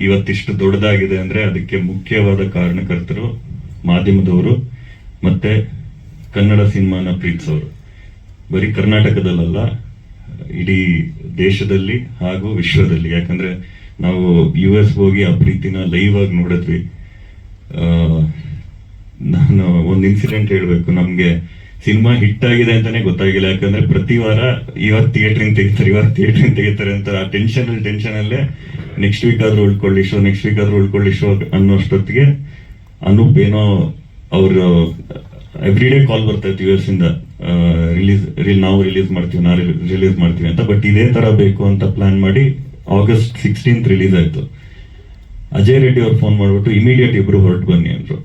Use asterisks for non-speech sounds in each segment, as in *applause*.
ಇವತ್ತಿಷ್ಟು ದೊಡ್ಡದಾಗಿದೆ ಅಂದ್ರೆ ಅದಕ್ಕೆ ಮುಖ್ಯವಾದ ಕಾರಣಕರ್ತರು ಮಾಧ್ಯಮದವರು ಮತ್ತೆ ಕನ್ನಡ ಸಿನಿಮಾನ ಪ್ರೀತಿಸೋರು. ಬರೀ ಕರ್ನಾಟಕದಲ್ಲಲ್ಲ, ಇಡೀ ದೇಶದಲ್ಲಿ ಹಾಗೂ ವಿಶ್ವದಲ್ಲಿ. ಯಾಕಂದ್ರೆ ನಾವು ಯು ಎಸ್ ಹೋಗಿ ಆ ಪ್ರೀತಿನ ಲೈವ್ ಆಗಿ ನೋಡಿದ್ವಿ. ನಾನು ಒಂದು ಇನ್ಸಿಡೆಂಟ್ ಹೇಳಬೇಕು. ನಮ್ಗೆ ಸಿನಿಮಾ ಹಿಟ್ ಆಗಿದೆ ಅಂತಾನೆ ಗೊತ್ತಾಗಿಲ್ಲ. ಯಾಕಂದ್ರೆ ಪ್ರತಿ ವಾರ ಇವತ್ತು ಥಿಯೇಟ್ರಿಂದ ತೆಗಿತಾರೆ ಇವತ್ತು ಇಂದ ತೆಗಿತಾರೆ ಅಂತ ಆ ಟೆನ್ಷನ್ ಅಲ್ಲಿ ಟೆನ್ಷನ್ ಅಲ್ಲೇ ನೆಕ್ಸ್ಟ್ ವೀಕ್ ಆದ್ರೂ ಉಳ್ಕೊಳ್ಳಿ ಶೋ ನೆಕ್ಸ್ಟ್ ವೀಕ್ ಆದ್ರೂ ಉಳ್ಕೊಳ್ಳಿ ಶೋ ಅನ್ನೋಷ್ಟೊತ್ತಿಗೆ ಅನೂಪ್ ಏನೋ ಅವ್ರ ಎವ್ರಿ ಡೇ ಕಾಲ್ ಬರ್ತಾ ಇತ್ತು ಯು ಎಸ್ ಇಂದ ರಿಲೀಸ್ ನಾವು ರಿಲೀಸ್ ಮಾಡ್ತೀವಿ, ನಾವು ರಿಲೀಸ್ ಮಾಡ್ತೀವಿ ಅಂತ. ಬಟ್ ಇದೇ ತರ ಬೇಕು ಅಂತ ಪ್ಲಾನ್ ಮಾಡಿ ಆಗಸ್ಟ್ ಸಿಕ್ಸ್ಟೀನ್ತ್ ರಿಲೀಸ್ ಆಯ್ತು. ಅಜಯ್ ರೆಡ್ಡಿ ಅವ್ರು ಫೋನ್ ಮಾಡ್ಬಿಟ್ಟು ಇಮಿಡಿಯೇಟ್ ಇಬ್ರು ಹೊರಟು ಬನ್ನಿ ಅಂದ್ರು.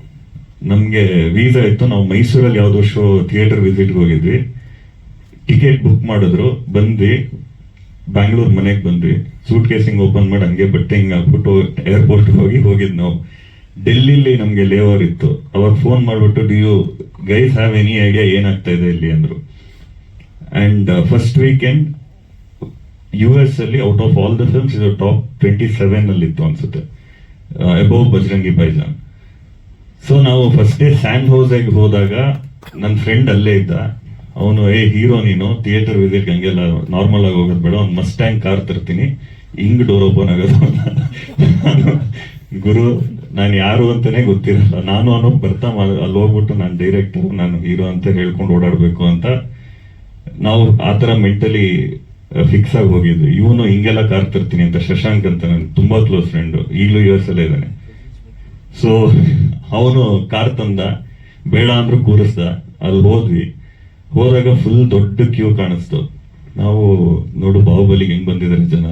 ನಮ್ಗೆ ವೀಸಾ ಇತ್ತು. ನಾವು ಮೈಸೂರಲ್ಲಿ ಯಾವುದೋ ಶೋ ಥಿಯೇಟರ್ ವಿಸಿಟ್ ಹೋಗಿದ್ವಿ. ಟಿಕೆಟ್ ಬುಕ್ ಮಾಡಿದ್ರು. ಬಂದ್ವಿ. ಬ್ಯಾಂಗ್ಳೂರ್ ಮನೆಗೆ ಬಂದ್ವಿ. ಸೂಟ್ ಕೇಸಿಂಗ್ ಓಪನ್ ಮಾಡಿ ಹಂಗೆ ಬಟ್ಟೆ ಹಿಂಗೆ ಹಾಕ್ಬಿಟ್ಟು ಏರ್ಪೋರ್ಟ್ ಹೋಗಿ ಹೋಗಿದ್ ನಾವು. ಡೆಲ್ಲಿಲಿ ನಮಗೆ ಲೇವರ್ ಇತ್ತು. ಅವಾಗ ಫೋನ್ ಮಾಡ್ಬಿಟ್ಟು do you guys have any idea ಏನಾಗ್ತಾ ಇದೆ ಇಲ್ಲಿ? ಅಂದ್ರು. And first weekend U S ಅಲ್ಲಿ out of all the films ಇದು ಟಾಪ್ ಟ್ವೆಂಟಿ ಸೆವೆನ್ ಅಲ್ಲಿ ಇತ್ತು ಅನ್ಸುತ್ತೆ ಅಬೌವ್ ಬಜರಂಗಿ ಬೈಜಾನ್ ಸೊ ನಾವು ಫಸ್ಟ್ ಡೇ ಸ್ಯಾಂಡ್ ಹೌಸ್ಗೆ ಹೋದಾಗ ನನ್ನ ಫ್ರೆಂಡ್ ಅಲ್ಲೇ ಇದ್ದ. ಅವನು, ಏ, ಹೀರೋ ನೀನು ಥಿಯೇಟರ್ ವಿಸಿಟ್ ಹಂಗೆಲ್ಲ ನಾರ್ಮಲ್ ಆಗಿ ಹೋಗೋದು ಬೇಡ, ಒಂದು ಮಸ್ಟ್ಯಾಂಗ್ ಕಾರ್ ತರ್ತೀನಿ, ಹಿಂಗ್ ಡೋರ್ ಓಪನ್ ಆಗೋದು ಗುರು, ನಾನು ಯಾರು ಅಂತಾನೆ ಗೊತ್ತಿರಲ್ಲ, ನಾನು ಅವನು ಬರ್ತಾ ಅಲ್ಲಿ ಹೋಗ್ಬಿಟ್ಟು ನಾನು ಡೈರೆಕ್ಟರ್ ನಾನು ಹೀರೋ ಅಂತ ಹೇಳ್ಕೊಂಡು ಓಡಾಡಬೇಕು ಅಂತ. ನಾವು ಆತರ ಮೆಂಟಲಿ ಫಿಕ್ಸ್ ಆಗಿ ಹೋಗಿದ್ವಿ. ಇವನು ಹಿಂಗೆಲ್ಲ ಕಾರ್ ತರ್ತೀನಿ ಅಂತ, ಶಶಾಂಕ್ ಅಂತ ನನ್ ತುಂಬಾ ಕ್ಲೋಸ್ ಫ್ರೆಂಡ್ ಈಗಲೂ ಯು ಎಸ್ ಅಲ್ಲೇ ಇದ್ದಾನೆ. ಸೊ ಅವನು ಕಾರ್ ತಂದ, ಬೇಡ ಅಂದ್ರೂ ಕೂರಿಸ್ದ ಅಲ್ಲಿ ಹೋದ್ವಿ. ಹೋದಾಗ ಫುಲ್ ದೊಡ್ಡ ಕ್ಯೂ ಕಾಣಿಸ್ತು. ನಾವು ನೋಡು ಬಾಹುಬಲಿಗೆ ಹೆಂಗ್ ಬಂದಿದ್ದಾರೆ ಜನ,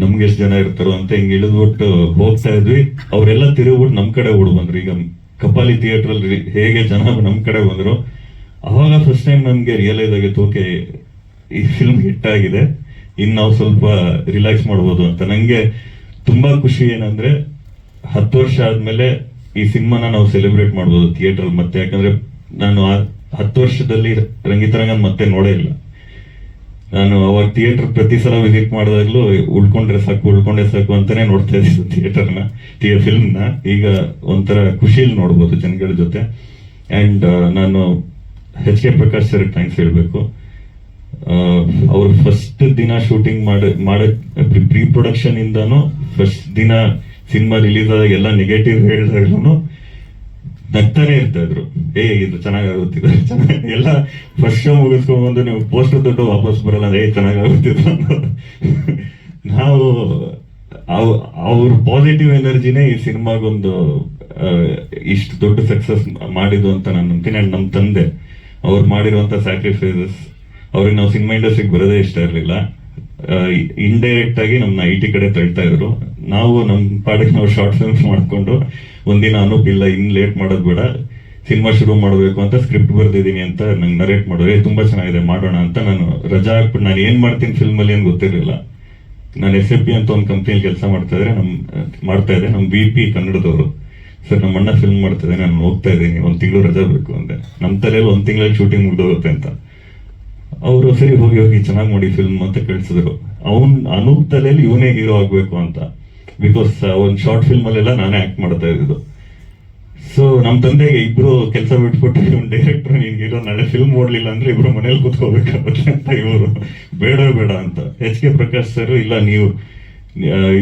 ನಮ್ಗೆ ಎಷ್ಟು ಜನ ಇರ್ತಾರೋ ಅಂತ ಹಿಂಗ್ ಇಳಿದ್ಬಿಟ್ಟು ಹೋಗ್ತಾ ಇದ್ವಿ. ಅವರೆಲ್ಲ ತಿರುಗ್ಬಿಟ್ಟು ನಮ್ ಕಡೆ ಓಡ್ ಬಂದ್ರು. ಈಗ ಕಪಾಲಿ ಥಿಯೇಟರ್ ಅಲ್ಲಿ ಹೇಗೆ ಜನ ನಮ್ ಕಡೆ ಬಂದ್ರು. ಅವಾಗ ಫಸ್ಟ್ ಟೈಮ್ ನಮ್ಗೆ ರಿಯಲೈಸ್ ಆಗಿತ್ತು, ಓಕೆ, ಈ ಫಿಲ್ಮ್ ಹಿಟ್ ಆಗಿದೆ. ಇನ್ ನಾವು ಸ್ವಲ್ಪ ರಿಲ್ಯಾಕ್ಸ್ ಮಾಡ್ಬೋದು ಅಂತ. ನಂಗೆ ತುಂಬಾ ಖುಷಿ ಏನಂದ್ರೆ, ಹತ್ತು ವರ್ಷ ಆದ್ಮೇಲೆ ಈ ಸಿನಿಮಾನ ನಾವು ಸೆಲೆಬ್ರೇಟ್ ಮಾಡ್ಬೋದು ಥಿಯೇಟರ್ ಮತ್ತೆ, ಯಾಕಂದ್ರೆ ನಾನು ಹತ್ತು ವರ್ಷದಲ್ಲಿ ರಂಗಿತರಂಗನ್ ಮತ್ತೆ ನೋಡೇ ಇಲ್ಲ. ನಾನು ಅವಾಗ ಥಿಯೇಟರ್ ಪ್ರತಿ ಸಲ ವಿಸಿಟ್ ಮಾಡಿದಾಗ್ಲೂ ಉಳ್ಕೊಂಡ್ರೆ ಸಾಕು ಉಳ್ಕೊಂಡ್ರೆ ಸಾಕು ಅಂತಾನೆ ನೋಡ್ತಾ ಇದ್ದೆ ಥಿಯೇಟರ್ನ ಫಿಲ್ಮ್ ಫಿಲ್ಮ್ನ. ಈಗ ಒಂಥರ ಖುಷಿಯಲ್ಲಿ ನೋಡ್ಬೋದು ಜನಗಳ ಜೊತೆ. ಅಂಡ್ ನಾನು H K Prakash sir thanks ಹೇಳಬೇಕು. ಅವ್ರು ಫಸ್ಟ್ ದಿನ ಶೂಟಿಂಗ್ ಮಾಡ ಮಾಡ ಪ್ರೀ ಪ್ರೊಡಕ್ಷನ್ ಇಂದಾನು ಫಸ್ಟ್ ದಿನ ಸಿನಿಮಾ ರಿಲೀಸ್ ಆದಾಗ ಎಲ್ಲ ನೆಗೆಟಿವ್ ಹೇಳಿದಾಗ್ಲೂ ನಗ್ತಾನೆ ಇರ್ತಾ ಇದ್ರು ಏ, ಇದು ಚೆನ್ನಾಗಾಗುತ್ತಿದೆ ಚೆನ್ನಾಗಿ ಎಲ್ಲ ಫಸ್ಟ್ ಶೋ ಮುಗಿಸ್ಕೊಂಡ್ ನೀವು ಪೋಸ್ಟರ್ ದೊಡ್ಡ ವಾಪಸ್ ಬರಲ್ಲ, ಏ ಚೆನ್ನಾಗಾಗುತ್ತಿದ್ರು. ನಾವು ಅವ್- ಅವ್ರ ಪಾಸಿಟಿವ್ ಎನರ್ಜಿನೇ ಈ ಸಿನಿಮಾಗೊಂದು ಇಷ್ಟು ದೊಡ್ಡ ಸಕ್ಸಸ್ ಮಾಡಿದ್ದು ಅಂತ ನಾನು ನಂಬ್ತೀನಿ. ಅಂಡ್ ನಮ್ಮ ತಂದೆ, ಅವ್ರು ಮಾಡಿರುವಂಥ ಸ್ಯಾಕ್ರಿಫೈಸಸ್ ಅವ್ರಿಗೆ ನಾವು ಸಿನಿಮಾ ಇಂಡಸ್ಟ್ರಿಗೆ ಬರೋದೇ ಇಷ್ಟ ಇರಲಿಲ್ಲ. ಇಂಡೈರೆಕ್ಟ್ ಆಗಿ ನಮ್ಮನ್ನ ಐ ಟಿ ಕಡೆ ತಳ್ತಾ ಇದ್ರು. ನಾವು ನಮ್ಮ ಪಾಡಕ್ಕೆ ನಾವು ಶಾರ್ಟ್ ಫಿಲ್ಮ್ಸ್ ಮಾಡ್ಕೊಂಡು ಒಂದಿನ ಅನೂಪ್ ಇಲ್ಲ ಇನ್ ಲೇಟ್ ಮಾಡೋದು ಬೇಡ. ಸಿನಿಮಾ ಶುರು ಮಾಡಬೇಕು ಅಂತ ಸ್ಕ್ರಿಪ್ಟ್ ಬರೆದಿದ್ದೀನಿ ಅಂತ ನಂಗೆ ನರೇಟ್ ಮಾಡೋದು ತುಂಬಾ ಚೆನ್ನಾಗಿದೆ, ಮಾಡೋಣ ಅಂತ ನಾನು ರಜಾ ಹಾಕ್ಬಿಟ್ಟು ನಾನು ಏನು ಮಾಡ್ತೀನಿ ಫಿಲ್ಮ್ ಅಲ್ಲಿ ಏನ್ ಗೊತ್ತಿರಲಿಲ್ಲ. ನಾನು ಎಸ್ ಎ ಪಿ ಅಂತ ಒಂದು ಕಂಪ್ನಿಯಲ್ಲಿ ಕೆಲಸ ಮಾಡ್ತಾ ಇದ್ರೆ ನಮ್ಮ ಮಾಡ್ತಾ ಇದ್ದೆ. ನಮ್ಮ ಬಿ ಪಿ ಕನ್ನಡದವರು. ಸರ್ ನಮ್ಮ ಅಣ್ಣ ಫಿಲ್ಮ್ ಮಾಡ್ತಾ ನಾನು ಹೋಗ್ತಾ ಇದ್ದೀನಿ, ಒಂದು ತಿಂಗಳು ರಜಾ ಬೇಕು ಅಂದೆ. ನಮ್ಮ ತಲೆಯಲ್ಲಿ ಒಂದು ತಿಂಗಳಲ್ಲಿ ಶೂಟಿಂಗ್ ಮುಗ್ದೋಗುತ್ತೆ ಅಂತ. ಅವರು, ಸರಿ, ಹೋಗಿ ಹೋಗಿ, ಚೆನ್ನಾಗಿ ಮಾಡಿ ಫಿಲ್ಮ್ ಅಂತ ಕಳಿಸಿದ್ರು. ಅವನ್, ಅನೂಪ್ ತಲೆಯಲ್ಲಿ ಇವನೇ ಹೀರೋ ಆಗ್ಬೇಕು ಅಂತ. ಬಿಕಾಸ್ ಒಂದು ಶಾರ್ಟ್ ಫಿಲ್ಮ್ ಅಲ್ಲೆಲ್ಲ ನಾನೇ ಆಕ್ಟ್ ಮಾಡ್ತಾ ಇದ್ದಿದ್ದು ಸೊ ನಮ್ಮ ತಂದೆಗೆ ಇಬ್ರು ಕೆಲಸ ಬಿಟ್ಬಿಟ್ಟು ಇವ್ನು ಡೈರೆಕ್ಟರ್ ನೀನ್ ಹೀರೋ, ನಾಳೆ ಫಿಲ್ಮ್ ಓಡ್ಲಿಲ್ಲ ಅಂದ್ರೆ ಇಬ್ರು ಮನೇಲಿ ಕೂತ್ಕೋಬೇಕಾಗುತ್ತೆ ಅಂತ ಇವರು. ಬೇಡ ಬೇಡ ಅಂತ. ಎಚ್ ಕೆ ಪ್ರಕಾಶ್ ಸರ್ ಇಲ್ಲ ನೀವು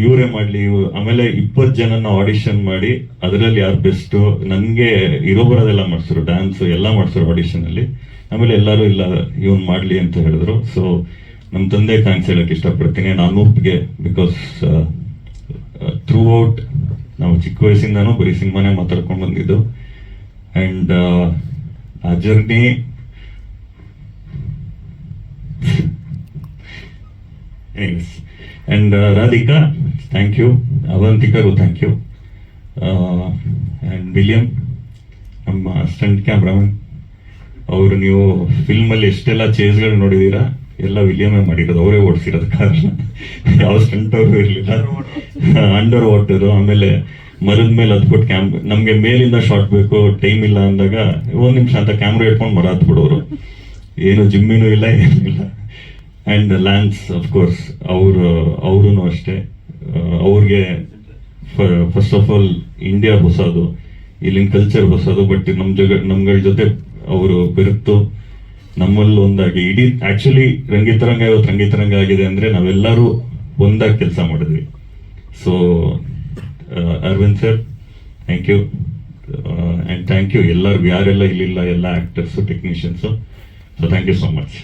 ಇವರೇ ಮಾಡ್ಲಿ ಆಮೇಲೆ ಇಪ್ಪತ್ತು ಜನನ ಆಡಿಷನ್ ಮಾಡಿ, ಅದರಲ್ಲಿ ಯಾರು ಬೆಸ್ಟ್ ನನಗೆ ಇರೋ ಬರೋದೆಲ್ಲ ಮಾಡ್ಸಿದ್ರು ಡ್ಯಾನ್ಸ್ ಎಲ್ಲ ಮಾಡ್ಸರು ಆಡಿಷನ್ ಅಲ್ಲಿ. ಆಮೇಲೆ ಎಲ್ಲರೂ ಇಲ್ಲ, ಇವನ್ ಮಾಡ್ಲಿ ಅಂತ ಹೇಳಿದ್ರು. ಸೊ ನಮ್ಮ ತಂದೆ ಥ್ಯಾಂಕ್ಸ್ ಹೇಳಕ್ ಇಷ್ಟಪಡ್ತೀನಿ. ನಾನು ಬಿಕಾಸ್ ಥ್ರೂ ಔಟ್ ನಾವು ಚಿಕ್ಕ ವಯಸ್ಸಿಂದನೂ ಬರೀ ಸಿನಿಮಾನೇ ಮಾತಾಡ್ಕೊಂಡು ಬಂದಿದ್ದು. ಅಂಡ್ ಆ journey and *laughs* Radhika thank you ಅವಂತಿಕಾಗೂ thank you and William ನಮ್ಮ ಸ್ಟಂಟ್ ಕ್ಯಾಮ್ರಾಮನ್ ಅವರು ನೀವು ಫಿಲ್ಮಲ್ಲಿ ಎಷ್ಟೆಲ್ಲ ಚೇಸ್ಗಳು ನೋಡಿದೀರಾ, ಎಲ್ಲ ವಿಲಿಯಮೇ ಮಾಡಿರೋದು, ಅವರೇ ಓಡಿಸಿರೋದು ಕಾರಣ. ಯಾವ ಸ್ಟಂಟ್ ಅವರು ಇರಲಿಲ್ಲ. ಅಂಡರ್ ವಾಟರ್ ಆಮೇಲೆ ಮರದ ಮೇಲೆ ಹತ್ಬಿಟ್ಟು ಕ್ಯಾಮ್ ನಮ್ಗೆ ಮೇಲಿಂದ ಶಾರ್ಟ್ ಬೇಕು ಟೈಮ್ ಇಲ್ಲ ಅಂದಾಗ, ಒಂದ್ ನಿಮಿಷ ಅಂತ ಕ್ಯಾಮ್ರಾ ಇಟ್ಕೊಂಡು ಮರ ಹತ್ಬಿಡೋರು. ಏನು ಜಿಮ್ಮಿನೂ ಇಲ್ಲ ಏನಿಲ್ಲ ಅಂಡ್ ಲ್ಯಾನ್ಸ್ ಅಫ್ಕೋರ್ಸ್ ಅವರು ಅವರು ಅಷ್ಟೇ. ಅವ್ರಿಗೆ ಫಸ್ಟ್ ಆಫ್ ಆಲ್ ಇಂಡಿಯಾ ಹೊಸದು, ಇಲ್ಲಿನ ಕಲ್ಚರ್ ಹೊಸದು ಬಟ್ ನಮ್ ಜಗ, ನಮ್ಗಳ ಜೊತೆ ಅವರು ಬೆರೆತು ನಮ್ಮಲ್ಲಿ ಒಂದಾಗಿ. ಇಡೀ ಆಕ್ಚುಲಿ ರಂಗಿತರಂಗ ಇವತ್ತು ರಂಗಿತರಂಗ ಆಗಿದೆ ಅಂದ್ರೆ ನಾವೆಲ್ಲರೂ ಒಂದಾಗಿ ಕೆಲಸ ಮಾಡಿದ್ವಿ. So Arvind sir thank you and thank you ಎಲ್ಲರಿಗೂ, ಯಾರೆಲ್ಲ ಇಲ್ಲಿಲ್ಲ, ಎಲ್ಲ actors technicians so thank you so much